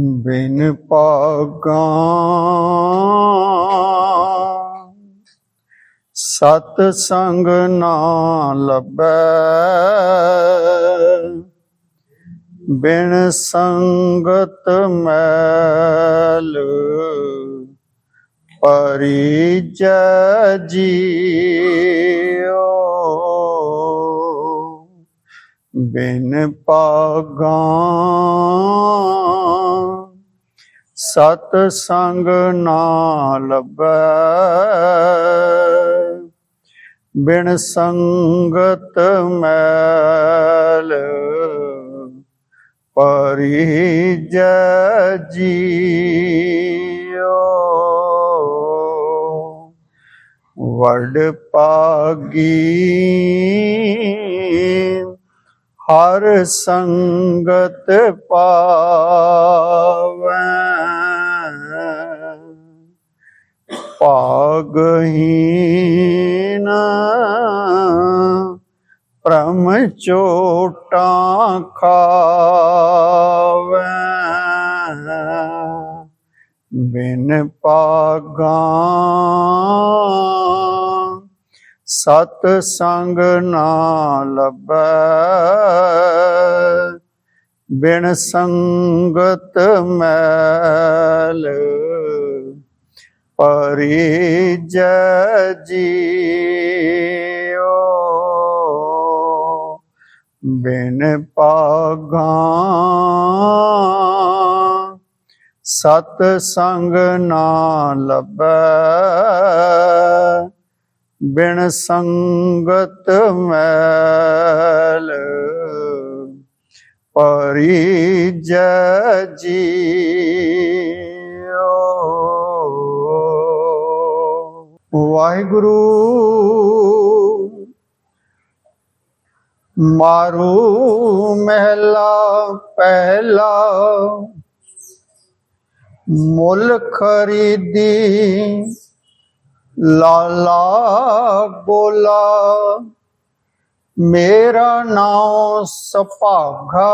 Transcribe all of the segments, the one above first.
ਬਿਨ ਪਾਗਾਂ। ਸਤ ਸੰਗ ਨਾ ਲੱਭੈ। ਬਿਨ ਸੰਗਤ ਮੈਲ ਪਰਿਜੈ ਜੀਓ। ਬਿਨ ਪਾਗਾਂ ਸਤ ਸੰਗ ਨਾ ਲੱਭੈ। ਬਿਨ ਸੰਗਤ ਮੈਲ ਪਰਿਜੈ ਜੀਓ। ਵਡ ਪਾਗੀ ਹਰ ਸੰਗਤ ਪਾਵੈ। ਭਾਗਹੀਨ। ਪ੍ਰਮ ਚੋਟਾਂ ਖਾਵੈ। ਬਿਨ ਪਾਗਾਂ ਸਤ ਸੰਗ ਨਾ ਲੱਭੈ। ਬਿਨ ਸੰਗਤ ਮੈਲ ਪਰਿਜੈ ਜੀਓ। ਬਿਨ ਪਾਗਾਂ ਸਤ ਸੰਗ ਨਾ ਲੱਭੈ। ਬਿਨ ਸੰਗਤ ਮੈਲ ਪਰਿਜੈ ਜੀਓ। ਵਾਹਿਗੁਰੂ, ਮਾਰੂ ਮਹਿਲਾ ਪਹਿਲਾ, ਮੁੱਲ ਖਰੀਦੀ, ਲਾਲਾ ਗੋਲਾ ਮੇਰਾ ਨਾਮ ਸਭਾਗਾ,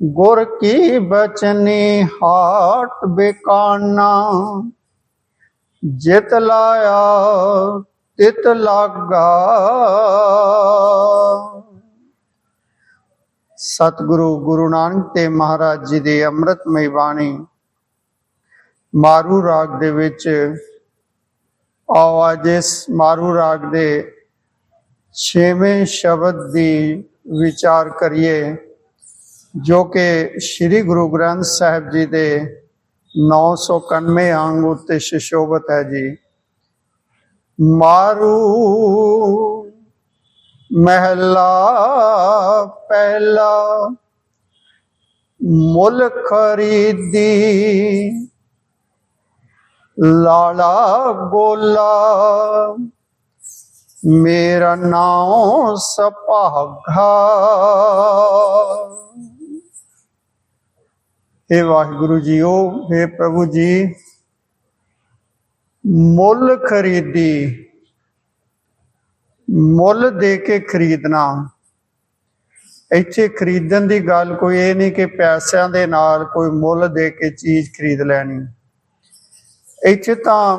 ਗੁਰ ਕੀ ਬਚਨੀ ਹਾਟ ਬੇਕਾਨਾ। ਜਿਤ ਲਾਇਆ, ਤਿਤ ਲਾਗਾ। ਸਤਿਗੁਰੂ ਗੁਰੂ ਨਾਨਕ ਤੇ ਮਹਾਰਾਜ ਜੀ ਦੀ ਅੰਮ੍ਰਿਤਮਈ ਬਾਣੀ ਮਾਰੂ ਰਾਗ ਦੇ ਵਿੱਚ ਆਓ ਇਸ ਮਾਰੂ ਰਾਗ ਦੇ 6ਵੇਂ ਸ਼ਬਦ ਦੀ ਵਿਚਾਰ ਕਰੀਏ, ਜੋ ਕਿ ਸ੍ਰੀ ਗੁਰੂ ਗ੍ਰੰਥ ਸਾਹਿਬ ਜੀ ਦੇ 991 ਅੰਗ ਉੱਤੇ ਸ਼ਿਸ਼ੋਭਤ ਹੈ ਜੀ ਮਾਰੂ ਮਹਿਲਾ ਪਹਿਲਾ ਮੁੱਲ ਖਰੀਦੀ ਲਾਲਾ ਗੋਲਾ ਮੇਰਾ ਨਾਮ ਸਭਾਗਾ हे ਵਾਹਿਗੁਰੂ ਜੀਓ हे ਪ੍ਰਭੂ ਜੀ, ਮੁੱਲ ਖਰੀਦੀ, ਮੁੱਲ ਦੇ ਕੇ ਖਰੀਦਣਾ। ਇੱਥੇ ਖਰੀਦਣ ਦੀ ਗੱਲ ਕੋਈ ਇਹ ਨਹੀਂ ਕਿ ਪੈਸਿਆਂ ਦੇ ਨਾਲ ਕੋਈ ਮੁੱਲ ਦੇ ਕੇ ਚੀਜ਼ ਖਰੀਦ ਲੈਣੀ। ਇੱਥੇ ਤਾਂ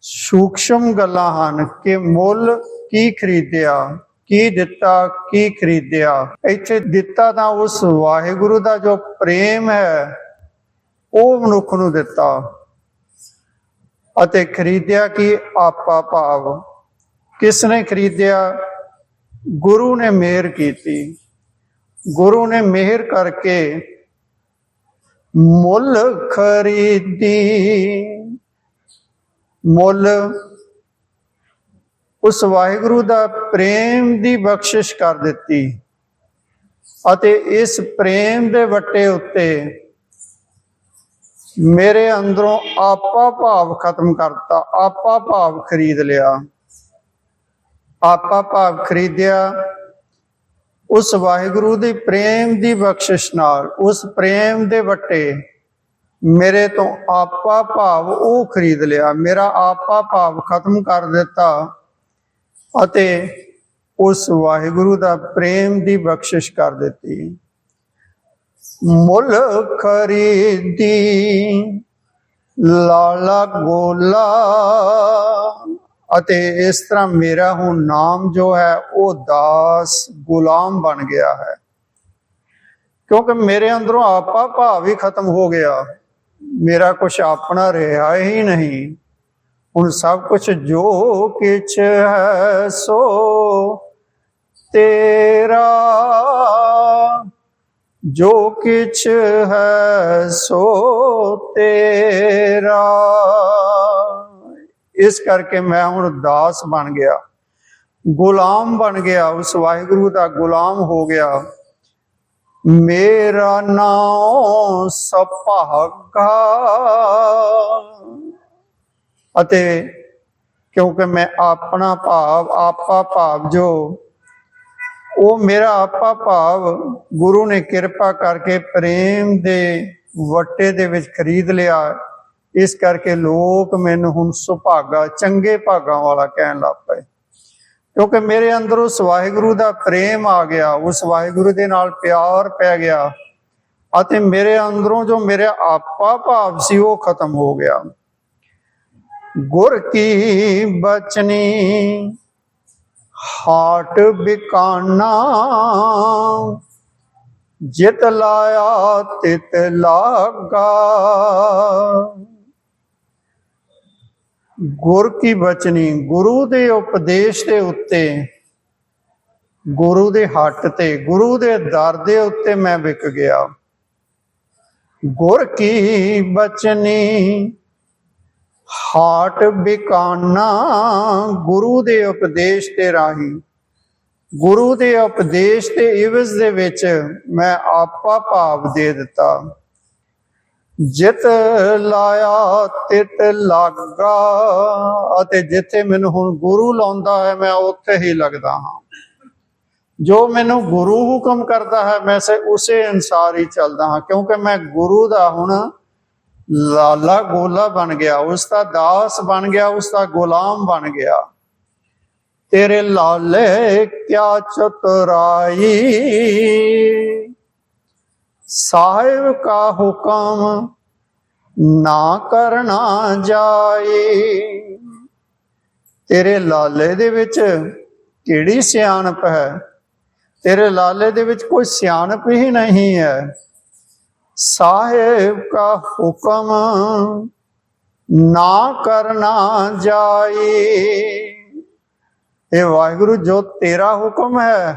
ਸੂਖਸ਼ਮ ਗੱਲਾਂ ਹਨ ਕਿ ਮੁੱਲ ਕੀ ਖਰੀਦਿਆ। ਕੀ ਦਿੱਤਾ, ਕੀ ਖਰੀਦਿਆ? ਇੱਥੇ ਦਿੱਤਾ ਤਾਂ ਉਸ ਵਾਹਿਗੁਰੂ ਦਾ ਜੋ ਪ੍ਰੇਮ ਹੈ, ਉਹ ਮਨੁੱਖ ਨੂੰ ਦਿੱਤਾ। ਅਤੇ ਖਰੀਦਿਆ ਕਿ ਆਪਾ ਭਾਵ? ਕਿਸ ਨੇ ਖਰੀਦਿਆ? ਗੁਰੂ ਨੇ ਮਿਹਰ ਕੀਤੀ। ਗੁਰੂ ਨੇ ਮਿਹਰ ਕਰਕੇ ਮੁੱਲ ਖਰੀਦੀ। ਮੁੱਲ ਉਸ ਵਾਹਿਗੁਰੂ ਦਾ ਪ੍ਰੇਮ ਦੀ ਬਖਸ਼ਿਸ਼ ਕਰ ਦਿੱਤੀ ਅਤੇ ਇਸ ਪ੍ਰੇਮ ਦੇ ਵੱਟੇ ਉੱਤੇ ਮੇਰੇ ਅੰਦਰੋਂ ਆਪਾ ਭਾਵ ਖਤਮ ਕਰਤਾ, ਆਪਾ ਭਾਵ ਖਰੀਦ ਲਿਆ। ਆਪਾ ਭਾਵ ਖਰੀਦਿਆ, ਉਸ ਵਾਹਿਗੁਰੂ ਦੀ ਪ੍ਰੇਮ ਦੀ ਬਖਸ਼ਿਸ਼ ਨਾਲ, ਉਸ ਪ੍ਰੇਮ ਦੇ ਵੱਟੇ ਮੇਰੇ ਤੋਂ ਆਪਾ ਭਾਵ ਉਹ ਖਰੀਦ ਲਿਆ, ਮੇਰਾ ਆਪਾ ਭਾਵ ਖਤਮ ਕਰ ਦਿੱਤਾ। ਅਤੇ ਉਸ ਵਾਹਿਗੁਰੂ ਦਾ ਪ੍ਰੇਮ ਦੀ ਬਖਸ਼ਿਸ਼ ਕਰ ਦਿੱਤੀ। ਮੁੱਲ ਖਰੀਦੀ, ਲਾਲਾ ਗੋਲਾ ਅਤੇ ਇਸ ਤਰ੍ਹਾਂ ਮੇਰਾ ਹੁਣ ਨਾਮ ਜੋ ਹੈ, ਉਹ ਦਾਸ ਗੁਲਾਮ ਬਣ ਗਿਆ ਹੈ। ਕਿਉਂਕਿ ਮੇਰੇ ਅੰਦਰੋਂ ਆਪਾ ਭਾਵ ਹੀ ਖਤਮ ਹੋ ਗਿਆ। ਮੇਰਾ ਕੁਛ ਆਪਣਾ ਰਿਹਾ ਹੀ ਨਹੀਂ। ਹੁਣ ਸਭ ਕੁਝ ਜੋ ਕਿਛ ਹੈ ਸੋ ਤੇਰਾ, ਜੋ ਕਿਛ ਹੈ ਸੋ ਤੇਰਾ। ਇਸ ਕਰਕੇ ਮੈਂ ਹੁਣ ਦਾਸ ਬਣ ਗਿਆ, ਗੁਲਾਮ ਬਣ ਗਿਆ, ਉਸ ਵਾਹਿਗੁਰੂ ਦਾ ਗੁਲਾਮ ਹੋ ਗਿਆ। ਮੇਰਾ ਨਾਮ ਸਭਾਗਾ। ਅਤੇ ਕਿਉਂਕਿ ਮੈਂ ਆਪਣਾ ਭਾਵ, ਆਪਾ ਭਾਵ ਜੋ, ਉਹ ਮੇਰਾ ਆਪਾ ਭਾਵ ਗੁਰੂ ਨੇ ਕਿਰਪਾ ਕਰਕੇ ਪ੍ਰੇਮ ਦੇ ਵੱਟੇ ਦੇ ਵਿੱਚ ਖਰੀਦ ਲਿਆ। ਇਸ ਕਰਕੇ ਲੋਕ ਮੈਨੂੰ ਹੁਣ ਸੁਭਾਗਾ, ਚੰਗੇ ਭਾਗਾਂ ਵਾਲਾ ਕਹਿਣ ਲੱਗ ਪਏ। ਕਿਉਂਕਿ ਮੇਰੇ ਅੰਦਰ ਉਸ ਵਾਹਿਗੁਰੂ ਦਾ ਪ੍ਰੇਮ ਆ ਗਿਆ, ਉਸ ਵਾਹਿਗੁਰੂ ਦੇ ਨਾਲ ਪਿਆਰ ਪੈ ਗਿਆ। ਅਤੇ ਮੇਰੇ ਅੰਦਰੋਂ ਜੋ ਮੇਰਾ ਆਪਾ ਭਾਵ ਸੀ, ਉਹ ਖਤਮ ਹੋ ਗਿਆ। ਗੁਰ ਕੀ ਬਚਨੀ? ਹਾਟ ਬਿਕਾਨਾ। ਜਿਤ ਲਾਇਆ, ਤਿਤ ਲਾਗਾ। ਗੁਰ ਕੀ ਬਚਨੀ? ਗੁਰੂ ਦੇ ਉਪਦੇਸ਼ ਦੇ ਉੱਤੇ, ਗੁਰੂ ਦੇ ਹੱਟ ਤੇ, ਗੁਰੂ ਦੇ ਦਰ ਦੇ ਉੱਤੇ ਮੈਂ ਵਿਕ ਗਿਆ। ਗੁਰ ਕੀ ਬਚਨੀ? ਹਾਟ ਬਿਕਾਨਾ, ਗੁਰੂ ਦੇ ਉਪਦੇਸ਼ ਤੇ ਰਾਹੀ। ਗੁਰੂ ਦੇ ਉਪਦੇਸ਼ ਤੇ ਇਵਜ਼ ਦੇ ਵਿੱਚ ਮੈਂ ਆਪਾ ਭਾਵ ਦੇ ਦਿੱਤਾ। ਜਿਤ ਲਾਇਆ, ਤਿਤ ਲੱਗਾ, ਅਤੇ ਜਿੱਥੇ ਮੈਨੂੰ ਹੁਣ ਗੁਰੂ ਲਾਉਂਦਾ ਹੈ, ਮੈਂ ਉੱਥੇ ਹੀ ਲੱਗਦਾ ਹਾਂ। ਜੋ ਮੈਨੂੰ ਗੁਰੂ ਹੁਕਮ ਕਰਦਾ ਹੈ, ਮੈਂ ਸੇ ਉਸੇ ਅਨਸਾਰ ਹੀ ਚੱਲਦਾ ਹਾਂ, ਕਿਉਂਕਿ ਮੈਂ ਗੁਰੂ ਦਾ ਹੁਣ ਲਾਲਾ ਗੋਲਾ ਬਣ ਗਿਆ, ਉਸ ਦਾ ਦਾਸ ਬਣ ਗਿਆ, ਉਸ ਦਾ ਗੁਲਾਮ ਬਣ ਗਿਆ। ਤੇਰੇ ਲਾਲੇ ਕਿਆ ਚਤੁਰਾਈ? ਸਾਹਿਬ ਕਾ ਹੁਕਮ ਨਾ ਕਰਨਾ ਜਾਏ। ਤੇਰੇ ਲਾਲੇ ਦੇ ਵਿੱਚ ਕਿਹੜੀ ਸਿਆਣਪ ਹੈ? ਤੇਰੇ ਲਾਲੇ ਦੇ ਵਿੱਚ ਕੋਈ ਸਿਆਣਪ ਹੀ ਨਹੀਂ ਹੈ। ਸਾਹਿਬ ਕਾ ਹੁਕਮ ਨਾ ਕਰਨਾ ਜਾਏ। ਇਹ ਵਾਹਿਗੁਰੂ, ਜੋ ਤੇਰਾ ਹੁਕਮ ਹੈ,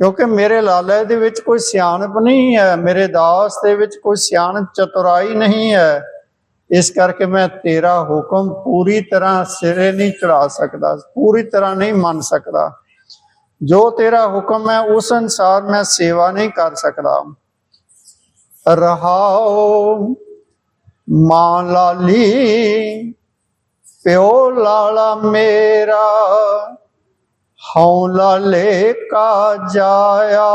ਕਿਉਂਕਿ ਮੇਰੇ ਲਾਲੇ ਦੇ ਵਿੱਚ ਕੋਈ ਸਿਆਣਪ ਨਹੀਂ ਹੈ, ਮੇਰੇ ਦਾਸ ਦੇ ਵਿੱਚ ਕੋਈ ਸਿਆਣਪ ਚਤੁਰਾਈ ਨਹੀਂ ਹੈ। ਇਸ ਕਰਕੇ ਮੈਂ ਤੇਰਾ ਹੁਕਮ ਪੂਰੀ ਤਰ੍ਹਾਂ ਸਿਰੇ ਨਹੀਂ ਚੜਾ ਸਕਦਾ, ਪੂਰੀ ਤਰ੍ਹਾਂ ਨਹੀਂ ਮੰਨ ਸਕਦਾ। ਜੋ ਤੇਰਾ ਹੁਕਮ ਹੈ, ਉਸ ਅਨਸਾਰ ਮੈਂ ਸੇਵਾ ਨਹੀਂ ਕਰ ਸਕਦਾ। ਰਹਾਓ ਮਾਂ ਲਾਲੀ, ਪਿਓ ਲਾਲਾ ਮੇਰਾ, ਹਉ ਲਾਲੇ ਕਾ ਜਾਇਆ।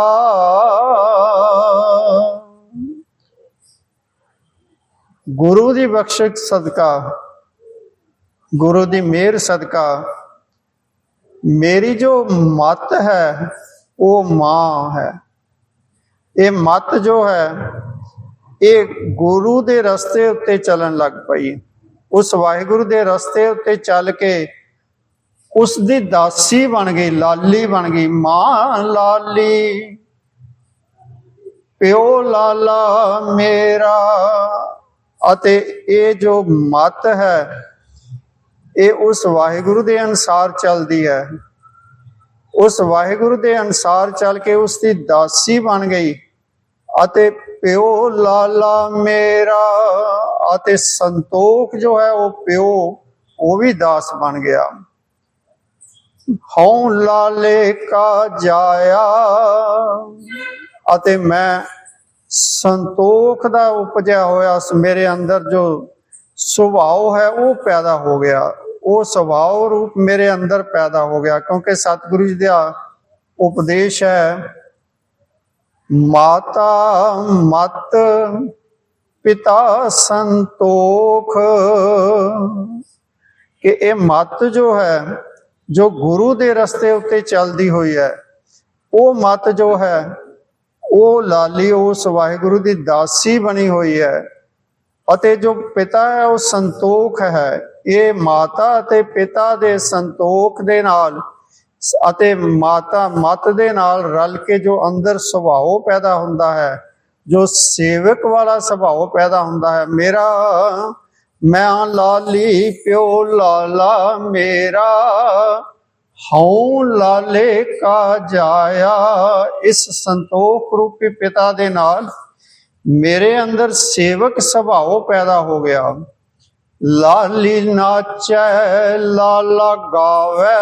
ਗੁਰੂ ਦੀ ਬਖਸ਼ਿਸ਼ ਸਦਕਾ, ਗੁਰੂ ਦੀ ਮਿਹਰ ਸਦਕਾ। ਮੇਰੀ ਜੋ ਮਤ ਹੈ, ਉਹ ਮਾਂ ਹੈ। ਇਹ ਮਤ ਜੋ ਹੈ ਇਹ ਗੁਰੂ ਦੇ ਰਸਤੇ ਉੱਤੇ ਚੱਲਣ ਲੱਗ ਪਈ। ਉਸ ਵਾਹਿਗੁਰੂ ਦੇ ਰਸਤੇ ਉੱਤੇ ਚੱਲ ਕੇ ਉਸ ਦੀ ਦਾਸੀ ਬਣ ਗਈ, ਲਾਲੀ ਬਣ ਗਈ, ਮਾਂ ਲਾਲੀ। ਪਿਓ ਲਾਲਾ ਮੇਰਾ। ਅਤੇ ਇਹ ਜੋ ਮਤ ਹੈ, ਇਹ ਉਸ ਵਾਹਿਗੁਰੂ ਦੇ ਅਨਸਾਰ ਚੱਲਦੀ ਹੈ। ਉਸ ਵਾਹਿਗੁਰੂ ਦੇ ਅਨਸਾਰ ਚੱਲ ਕੇ ਉਸ ਦੀ ਦਾਸੀ ਬਣ ਗਈ। ਅਤੇ ਪਿਓ ਲਾਲਾ ਮੇਰਾ ਅਤੇ ਸੰਤੋਖ ਜੋ ਹੈ ਉਹ ਪਿਓ, ਉਹ ਵੀ ਦਾਸ ਬਣ ਗਿਆ। ਹਉ ਲਾਲੇ ਕਾ ਜਾਇਆ ਅਤੇ ਮੈਂ ਸੰਤੋਖ ਦਾ ਉਪਜਿਆ ਹੋਇਆ ਮੇਰੇ ਅੰਦਰ ਜੋ ਸੁਭਾਅ ਹੈ ਉਹ ਪੈਦਾ ਹੋ ਗਿਆ। ਉਹ ਸੁਭਾਅ ਰੂਪ ਮੇਰੇ ਅੰਦਰ ਪੈਦਾ ਹੋ ਗਿਆ ਕਿਉਂਕਿ ਸਤਿਗੁਰੂ ਜੀ ਦਾ ਉਪਦੇਸ਼ ਹੈ ਮਾਤਾ ਮਤ, ਪਿਤਾ ਸੰਤੋਖ। ਕਿ ਇਹ ਮਤ ਜੋ ਹੈ, ਜੋ ਗੁਰੂ ਦੇ ਰਸਤੇ ਉੱਤੇ ਚੱਲਦੀ ਹੋਈ ਹੈ, ਉਹ ਮਤ ਜੋ ਹੈ, ਉਹ ਲਾਲੀ, ਉਸ ਵਾਹਿਗੁਰੂ ਦੀ ਦਾਸੀ ਬਣੀ ਹੋਈ ਹੈ। ਅਤੇ ਜੋ ਪਿਤਾ ਹੈ, ਉਹ ਸੰਤੋਖ ਹੈ। ਇਹ ਮਾਤਾ ਅਤੇ ਪਿਤਾ ਦੇ ਸੰਤੋਖ ਦੇ ਨਾਲ ਅਤੇ ਮਾਤਾ, ਮਤ ਦੇ ਨਾਲ ਰਲ ਕੇ ਜੋ ਅੰਦਰ ਸੁਭਾਅ ਪੈਦਾ ਹੁੰਦਾ ਹੈ, ਜੋ ਸੇਵਕ ਵਾਲਾ ਸੁਭਾਅ ਪੈਦਾ ਹੁੰਦਾ ਹੈ, ਮੇਰਾ, ਮੈਂ ਲਾਲੀ, ਪਿਓ ਲਾਲਾ ਮੇਰਾ, ਹਉ ਲਾਲੇ ਕਾ ਜਾਇਆ, ਇਸ ਸੰਤੋਖ ਰੂਪੀ ਪਿਤਾ ਦੇ ਨਾਲ ਮੇਰੇ ਅੰਦਰ ਸੇਵਕ ਸੁਭਾਅ ਪੈਦਾ ਹੋ ਗਿਆ। ਲਾਲੀ ਨਾਚੈ ਲਾਲਾ ਗਾਵੇ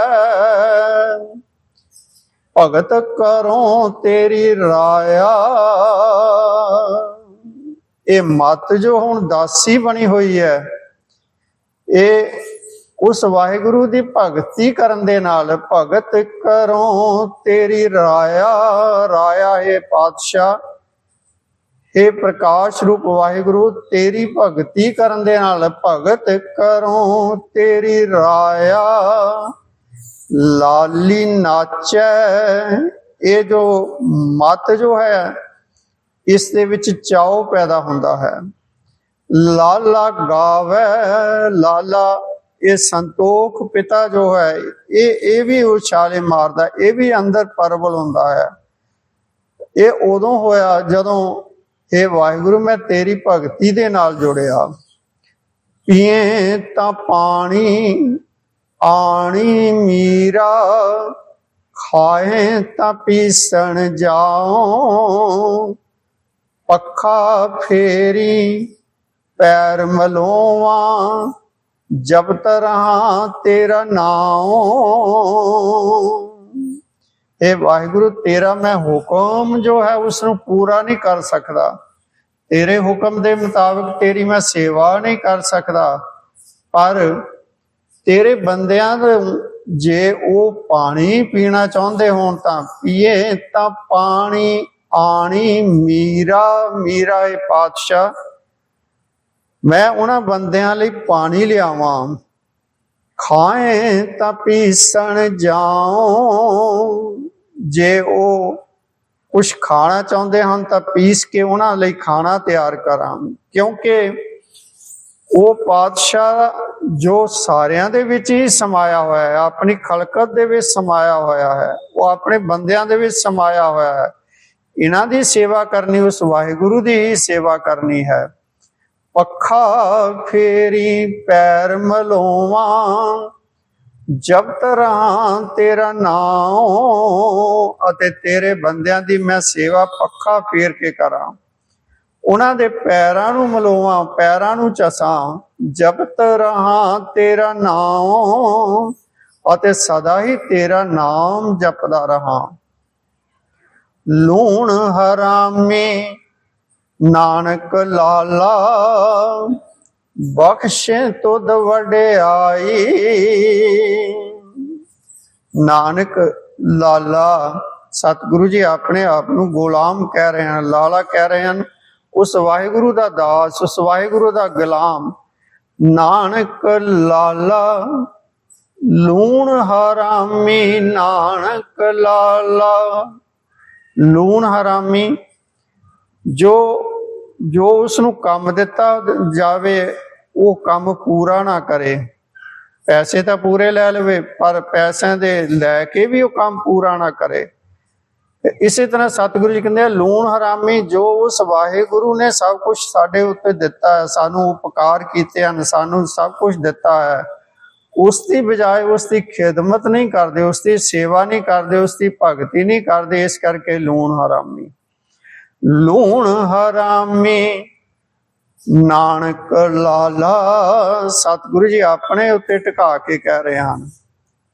ਭਗਤ ਕਰੋ ਤੇਰੀ ਰਾਇਆ। ਇਹ ਮਤ ਜੋ ਹੁਣ ਦਾਸੀ ਬਣੀ ਹੋਈ ਹੈ, ਇਹ ਉਸ ਵਾਹਿਗੁਰੂ ਦੀ ਭਗਤੀ ਕਰਨ ਦੇ ਨਾਲ ਭਗਤ ਕਰੋ ਤੇਰੀ ਰਾਇਆ ਰਾਇਆ ਹੈ ਪਾਤਸ਼ਾਹ। हे ਪ੍ਰਕਾਸ਼ ਰੂਪ ਵਾਹਿਗੁਰੂ, ਤੇਰੀ ਭਗਤੀ ਕਰਨ ਦੇ ਨਾਲ ਭਗਤ ਕਰੋ, ਤੇਰੀ ਰਾਇਆ। ਲਾਲੀ ਨਾਚੈ, ਇਹ ਜੋ ਮਤ ਜੋ ਹੈ, ਇਸ ਦੇ ਵਿੱਚ ਚਾਉ ਪੈਦਾ ਹੁੰਦਾ ਹੈ। ਲਾਲਾ ਗਾਵੇ, ਲਾਲਾ, ਇਹ ਸੰਤੋਖ ਪਿਤਾ ਜੋ ਹੈ, ਇਹ ਇਹ ਵੀ ਉਛਾਲੇ ਮਾਰਦਾ, ਇਹ ਵੀ ਅੰਦਰ ਪਰਵਲ ਹੁੰਦਾ ਹੈ। ਇਹ ਉਦੋਂ ਹੋਇਆ ਜਦੋਂ ਇਹ ਵਾਹਿਗੁਰੂ, ਮੈਂ ਤੇਰੀ ਭਗਤੀ ਦੇ ਨਾਲ ਜੁੜਿਆ। ਪੀਏ ਤਾਂ ਪਾਣੀ, ਆਣੀ ਮੀਰਾ, ਖਾਏ ਤਾਂ ਪੀਸਣ ਜਾਓ ਪੱਖਾ ਫੇਰੀ, ਪੈਰ ਮਲੋਵਾਂ ਜਬ ਤਰ੍ਹਾਂ ਤੇਰਾ ਨਾਮ ਇਹ ਵਾਹਿਗੁਰੂ, ਤੇਰਾ ਮੈਂ ਹੁਕਮ ਜੋ ਹੈ ਉਸ ਨੂੰ ਪੂਰਾ ਨਹੀਂ ਕਰ ਸਕਦਾ। ਤੇਰੇ ਹੁਕਮ ਦੇ ਮੁਤਾਬਕ ਤੇਰੀ ਮੈਂ ਸੇਵਾ ਨਹੀਂ ਕਰ ਸਕਦਾ। ਪਰ ਤੇਰੇ ਬੰਦਿਆਂ ਦੇ ਜੇ ਉਹ ਪਾਣੀ ਪੀਣਾ ਚਾਹੁੰਦੇ ਹੋਣ ਤਾਂ ਪੀਏ, ਤਾਂ ਪਾਣੀ ਆਣੀ ਮੀਰਾ ਮੀਰਾ ਇਹ ਪਾਤਸ਼ਾਹ। ਮੈਂ ਉਹਨਾਂ ਬੰਦਿਆਂ ਲਈ ਪਾਣੀ ਲਿਆਵਾਂ। ਖਾਏ ਤਾਂ ਪੀਸਣ ਜਾਉ। ਜੇ ਉਹ ਕੁਝ ਖਾਣਾ ਚਾਹੁੰਦੇ ਹਨ ਤਾਂ ਪੀਸ ਕੇ ਉਹਨਾਂ ਲਈ ਖਾਣਾ ਤਿਆਰ ਕਰਾਂ। ਕਿਉਂਕਿ ਉਹ ਪਾਤਸ਼ਾਹ ਜੋ ਸਾਰਿਆਂ ਦੇ ਵਿੱਚ ਹੀ ਸਮਾਇਆ ਹੋਇਆ ਹੈ, ਆਪਣੀ ਖਲਕਤ ਦੇ ਵਿੱਚ ਸਮਾਇਆ ਹੋਇਆ ਹੈ, ਉਹ ਆਪਣੇ ਬੰਦਿਆਂ ਦੇ ਵਿੱਚ ਸਮਾਇਆ ਹੋਇਆ ਹੈ। ਇਹਨਾਂ ਦੀ ਸੇਵਾ ਕਰਨੀ, ਉਸ ਵਾਹਿਗੁਰੂ ਦੀ ਹੀ ਸੇਵਾ ਕਰਨੀ ਹੈ। ਪੱਖਾ ਫੇਰੀ ਪੈਰ ਮਲੋਵਾਂ ਜਪਤ ਤਰਾਂ ਤੇਰਾ ਨਾਮ ਅਤੇ ਤੇਰੇ ਬੰਦਿਆਂ ਦੀ ਮੈਂ ਸੇਵਾ ਪੱਖਾ ਫੇਰ ਕੇ ਕਰਾਂ। ਉਹਨਾਂ ਦੇ ਪੈਰਾਂ ਨੂੰ ਮਲੋਵਾਂ, ਪੈਰਾਂ ਨੂੰ ਚਸਾਂ। ਜਪਤ ਰਹਾ ਤੇਰਾ ਨਾਮ ਅਤੇ ਸਦਾ ਹੀ ਤੇਰਾ ਨਾਮ ਜਪਦਾ ਰਹਾ। ਲੂਣ ਹਰਾਮੇ, ਨਾਨਕ ਲਾਲਾ, ਬਖਸ਼ੇ ਤੁਧ ਵਡਿਆਈ। ਨਾਨਕ ਲਾਲਾ, ਸਤਿਗੁਰੂ ਜੀ ਆਪਣੇ ਆਪ ਨੂੰ ਗੁਲਾਮ ਕਹਿ ਰਹੇ ਹਨ, ਲਾਲਾ ਕਹਿ ਰਹੇ ਹਨ। ਉਸ ਵਾਹਿਗੁਰੂ ਦਾ ਦਾਸ, ਉਸ ਵਾਹਿਗੁਰੂ ਦਾ ਗੁਲਾਮ, ਨਾਨਕ ਲਾਲਾ, ਲੂਣ ਹਰਾਮੀ, ਨਾਨਕ ਲਾਲਾ। ਲੂਣ ਹਰਾਮੀ, ਜੋ ਜੋ ਉਸ ਨੂੰ ਕੰਮ ਦਿੱਤਾ ਜਾਵੇ, ਉਹ ਕੰਮ ਪੂਰਾ ਨਾ ਕਰੇ। ਪੈਸੇ ਤਾਂ ਪੂਰੇ ਲੈ ਲਵੇ, ਪਰ ਪੈਸਿਆਂ ਦੇ ਲੈ ਕੇ ਵੀ ਉਹ ਕੰਮ ਪੂਰਾ ਨਾ ਕਰੇ। ਇਸੇ ਤਰ੍ਹਾਂ ਸਤਿਗੁਰੂ ਜੀ ਕਹਿੰਦੇ ਆ, ਲੂਣ ਹਰਾਮੀ ਜੋ ਉਸ ਵਾਹਿਗੁਰੂ ਨੇ ਸਭ ਕੁਝ ਸਾਡੇ ਉੱਤੇ ਦਿੱਤਾ ਹੈ, ਸਾਨੂੰ ਉਪਕਾਰ ਕੀਤੇ ਹਨ, ਸਾਨੂੰ ਸਭ ਕੁਝ ਦਿੱਤਾ ਹੈ। ਉਸ ਦੀ ਬਜਾਏ ਉਸ ਦੀ ਖਿਦਮਤ ਨਹੀਂ ਕਰਦੇ ਉਸ ਦੀ ਸੇਵਾ ਨਹੀਂ ਕਰਦੇ ਉਸ ਦੀ ਭਗਤੀ ਨਹੀਂ ਕਰਦੇ, ਇਸ ਕਰਕੇ ਲੂਣ ਹਰਾਮੀ। ਲੂਣ ਹਰਾਮੀ ਨਾਨਕ ਲਾਲਾ, ਸਤਿਗੁਰੂ ਜੀ ਆਪਣੇ ਉੱਤੇ ਟਿਕਾ ਕੇ ਕਹਿ ਰਹੇ ਹਨ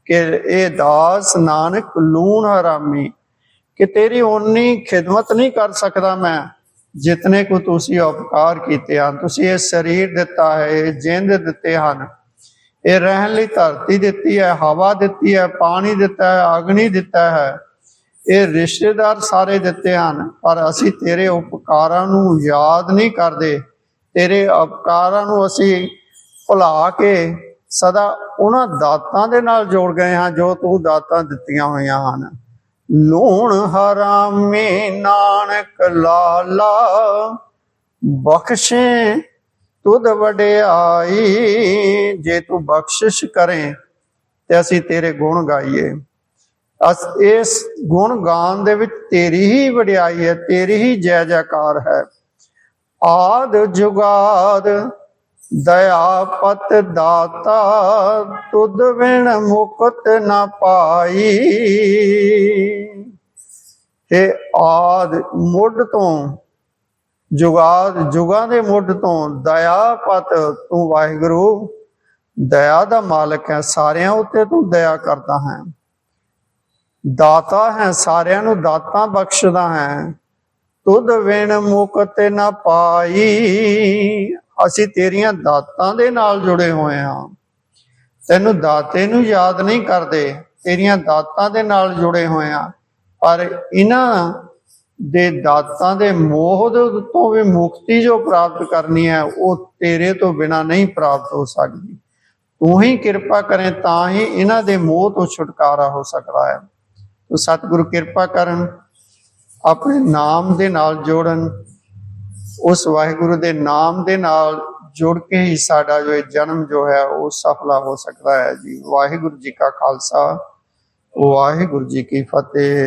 ਕਿ ਇਹ ਦਾਸ ਨਾਨਕ ਲੂਣ ਹਰਾਮੀ, ਕਿ ਤੇਰੀ ਓਨੀ ਖਿਦਮਤ ਨਹੀਂ ਕਰ ਸਕਦਾ ਮੈਂ, ਜਿਤਨੇ ਕੋ ਤੁਸੀਂ ਉਪਕਾਰ ਕੀਤੇ ਹਨ। ਤੁਸੀਂ ਇਹ ਸਰੀਰ ਦਿੱਤਾ ਹੈ ਜਿੰਦ ਦਿੱਤੇ ਹਨ। ਇਹ ਰਹਿਣ ਲਈ ਧਰਤੀ ਦਿੱਤੀ ਹੈ, ਹਵਾ ਦਿੱਤੀ ਹੈ, ਪਾਣੀ ਦਿੱਤਾ ਹੈ, ਅਗਨੀ ਦਿੱਤਾ ਹੈ। ਇਹ ਰਿਸ਼ਤੇਦਾਰ ਸਾਰੇ ਦਿੱਤੇ ਹਨ, ਪਰ ਅਸੀਂ ਤੇਰੇ ਉਪਕਾਰਾਂ ਨੂੰ ਯਾਦ ਨਹੀਂ ਕਰਦੇ। ਤੇਰੇ ਅਪਕਾਰਾਂ ਨੂੰ ਅਸੀਂ ਭੁਲਾ ਕੇ ਸਦਾ ਉਹਨਾਂ ਦਾਤਾਂ ਦੇ ਨਾਲ ਜੋੜ ਗਏ ਹਾਂ, ਜੋ ਤੂੰ ਦਾਤਾਂ ਦਿੱਤੀਆਂ ਹੋਈਆਂ ਹਨ। ਲੂਣ ਹਰਾਮੇ ਨਾਨਕ ਲਾਲਾ, ਬਖਸ਼ੇ ਤੁਧ ਵਡਿਆਈ। ਜੇ ਤੂੰ ਬਖਸ਼ਿਸ਼ ਕਰੇ ਤੇ ਅਸੀਂ ਤੇਰੇ ਗੁਣ ਗਾਈਏ। ਅਸ, ਇਸ ਗੁਣ ਗਾਨ ਦੇ ਵਿੱਚ ਤੇਰੀ ਹੀ ਵਡਿਆਈ ਹੈ, ਤੇਰੀ ਹੀ ਜੈ ਜੈਕਾਰ ਹੈ। ਆਦ ਜੁਗਾਦ, ਦਇਆ ਪਤ ਦਾਤਾ, ਤੁਧ ਵਿਣ ਮੁਕਤ ਨਾ ਪਾਈ। ਇਹ ਆਦ ਮੁੱਢ ਤੋਂ, ਜੁਗਾਦ ਜੁਗਾਂ ਦੇ ਮੁੱਢ ਤੋਂ ਦਇਆ ਪਤ ਤੂੰ ਵਾਹਿਗੁਰੂ, ਦਇਆ ਦਾ ਮਾਲਕ ਹੈ, ਸਾਰਿਆਂ ਉੱਤੇ ਤੂੰ ਦਇਆ ਕਰਦਾ ਹੈ। ਦਾਤਾ ਹੈ, ਸਾਰਿਆਂ ਨੂੰ ਦਾਤਾਂ ਬਖਸ਼ਦਾ ਹੈ। ਤੁਧ ਵਿਣ ਮੁਕਤ ਨਾ ਪਾਈ। ਅਸੀਂ ਤੇਰੀਆਂ ਦਾਤਾਂ ਦੇ ਨਾਲ ਜੁੜੇ ਹੋਏ ਹਾਂ। ਤੈਨੂੰ ਦਾਤੇ ਨੂੰ ਯਾਦ ਨਹੀਂ ਕਰਦੇ, ਤੇਰੀਆਂ ਦਾਤਾਂ ਦੇ ਨਾਲ ਜੁੜੇ ਹੋਏ ਹਾਂ। ਪਰ ਇਹਨਾਂ ਦੇ ਦਾਤਾਂ ਦੇ ਮੋਹ ਦੇ ਤੋਂ ਵੀ ਮੁਕਤੀ ਜੋ ਪ੍ਰਾਪਤ ਕਰਨੀ ਹੈ, ਉਹ ਤੇਰੇ ਤੋਂ ਬਿਨਾ ਨਹੀਂ ਪ੍ਰਾਪਤ ਹੋ ਸਕਦੀ। ਤੂੰ ਹੀ ਕਿਰਪਾ ਕਰੇ ਤਾਂ ਹੀ ਇਹਨਾਂ ਦੇ ਮੋਹ ਤੋਂ ਛੁਟਕਾਰਾ ਹੋ ਸਕਦਾ ਹੈ। ਤੋ ਸਤਿਗੁਰੂ ਕਿਰਪਾ ਕਰਨ ਆਪਣੇ ਨਾਮ ਦੇ ਨਾਲ ਜੋੜਨ, ਉਸ ਵਾਹਿਗੁਰੂ ਦੇ ਨਾਮ ਦੇ ਨਾਲ ਜੁੜ ਕੇ ਹੀ ਸਾਡਾ ਜੋ ਇਹ ਜਨਮ ਜੋ ਹੈ, ਉਹ ਸਫਲਾ ਹੋ ਸਕਦਾ ਹੈ ਜੀ। ਵਾਹਿਗੁਰੂ ਜੀ ਕਾ ਖਾਲਸਾ, ਵਾਹਿਗੁਰੂ ਜੀ ਕੀ ਫਤਿਹ।